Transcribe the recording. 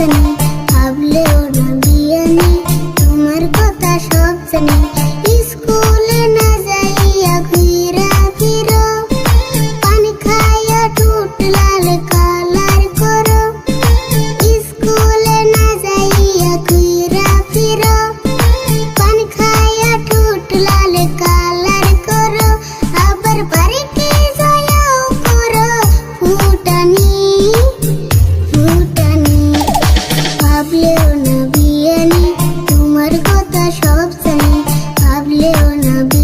জানি ভাবলেও না বিয়ে তোমার কথা সব জানি। wanna be